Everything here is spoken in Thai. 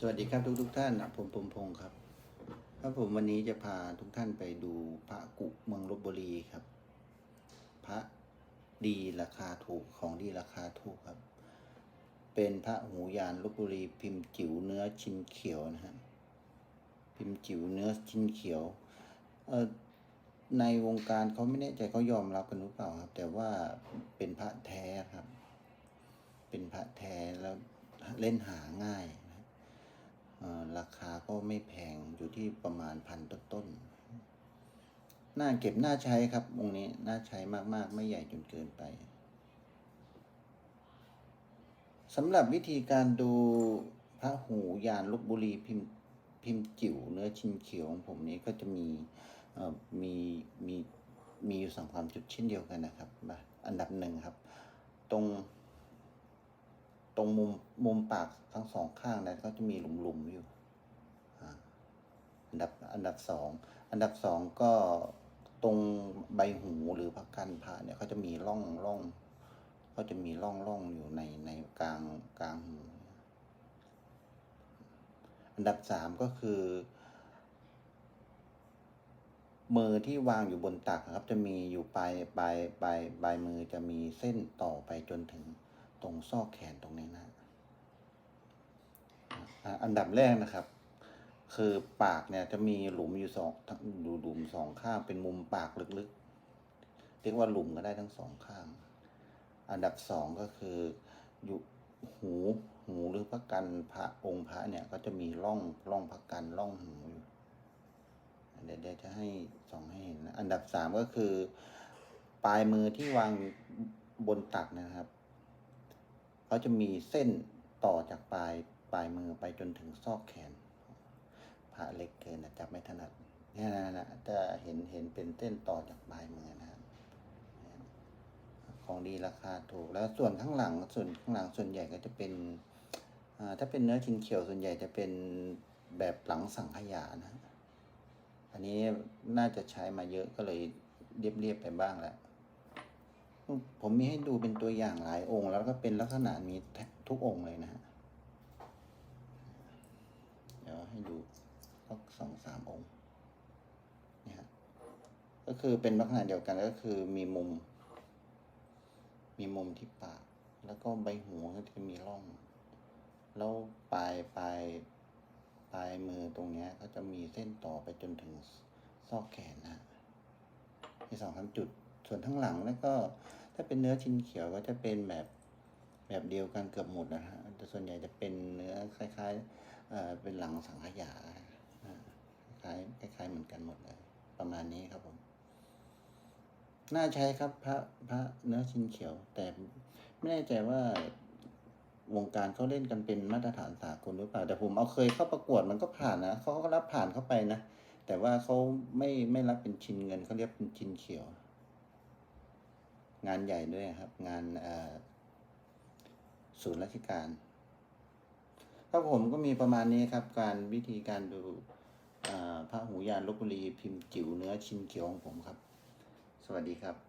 สวัสดีครับทุกทุกท่านผมผมพงศ์ครับครับผมวันนี้จะพาทุกท่านไปดูพระกุเมืองลบบุรีครับ พระดีราคาถูกของดีราคาถูกครับ เป็นพระหูยานลบบุรีพิมพ์จิ๋วเนื้อชิ้นเขียวนะฮะพิมพ์จิ๋วเนื้อชิ้นเขียวเออในวงการเขาไม่แน่ใจเขายอมรับกันหรือเปล่าครับ แต่ว่าเป็นพระแท้ครับ เป็นพระแท้แล้วเล่นหาง่าย ราคาก็ไม่แพงอยู่ที่ประมาณพันต้นๆน่าเก็บน่าใช้ครับองค์นี้น่าใช้มากๆ ไม่ใหญ่จนเกินไปสำหรับวิธีการดูพระหูยานลบบุรีพิมพิมจิ๋วเนื้อชิ้นเขียวของผมนี้ก็จะมีมีมีมีอยู่สองความจุดเช่นเดียวกันนะครับ อันดับหนึ่งครับ ตรง ตรงมุมมุมปากทั้งสองข้างนั้นก็จะมีหลุมๆอยู่อันดับอันดับสองอันดับสองก็ตรงใบหูหรือพักกันผ่าเนี่ยเขาจะมีร่องร่องเขาจะมีร่องร่องอยู่ในในกลางกลางหูอันดับสามก็คือ มือที่วางอยู่บนตักครับ จะมีอยู่ปลายปลายปลายปลายมือจะมีเส้นต่อไปจนถึง ตรงซอกแขนตรงนี้นะอันดับแรกนะครับ คือปากเนี่ยจะมีหลุมอยู่สองดูหลุมสองข้างเป็นมุมปากลึกๆ เรียกว่าหลุมก็ได้ทั้งสองข้าง อันดับสองก็คืออยู่หูหูหรือพระกันพระองค์พระเนี่ยก็จะมีร่องร่องพระกันร่องหูอยู่เดี๋ยวเดี๋ยวจะให้ส่องให้เห็นนะอันดับสามก็คือ ปลายมือที่วางบนตักนะครับ เขาจะมีเส้นต่อจากปลายปลายมือไปจนถึงซอกแขนพระเล็กเกินจับไม่ถนัดเนี่ยนะนะจะเห็นเห็นเป็นเส้นต่อจากปลายมือนะครับของดีราคาถูกแล้วส่วนข้างหลังส่วนข้างหลังส่วนใหญ่ก็จะเป็นถ้าเป็นเนื้อชิ้นเขียวส่วนใหญ่จะเป็นแบบหลังสังขยานะ อันนี้น่าจะใช้มาเยอะก็เลยเรียบๆไปบ้างแล้ว ผมมีให้ดูเป็นตัวอย่างหลายองค์ แล้วก็เป็นลักษณะนี้ทุกองค์เลยนะฮะ เดี๋ยวให้ดูสักสองสามองค์นี่ฮะก็คือเป็นลักษณะเดียวกันก็คือมีมุม มีมุมที่ปาก แล้วก็ใบหูก็จะมีร่อง แล้วปลายปลายปลายมือตรงเนี้ยก็จะมีเส้นต่อไปจนถึงซอกแขนนะมีสองสามจุด ส่วนทั้งหลังแล้วก็ ถ้าเป็นเนื้อชิ้นเขียวก็จะเป็นแบบแบบเดียวกันเกือบหมดนะฮะแต่ส่วนใหญ่จะเป็นเนื้อคล้ายๆเอ่อเป็นหลังสังขยาคล้ายคล้ายเหมือนกันหมดเลย ประมาณนี้ครับผม น่าใช้ครับพระพระเนื้อชิ้นเขียว แต่ไม่แน่ใจว่าวงการเขาเล่นกันเป็นมาตรฐานสากลหรือเปล่า แต่ผมเอาเคยเข้าประกวดมันก็ผ่านนะเขาก็รับผ่านเข้าไปนะ แต่ว่าเขาไม่ไม่รับเป็นชิ้นเงินเขาเรียกเป็นชิ้นเขียว งานใหญ่ด้วยครับ งานศูนย์ราชการครับผมก็มีประมาณนี้ครับ การวิธีการดูอ่าพระหูยานลบบุรีพิมพ์จิ๋วเนื้อชิ้นเขียวของผมครับ สวัสดีครับ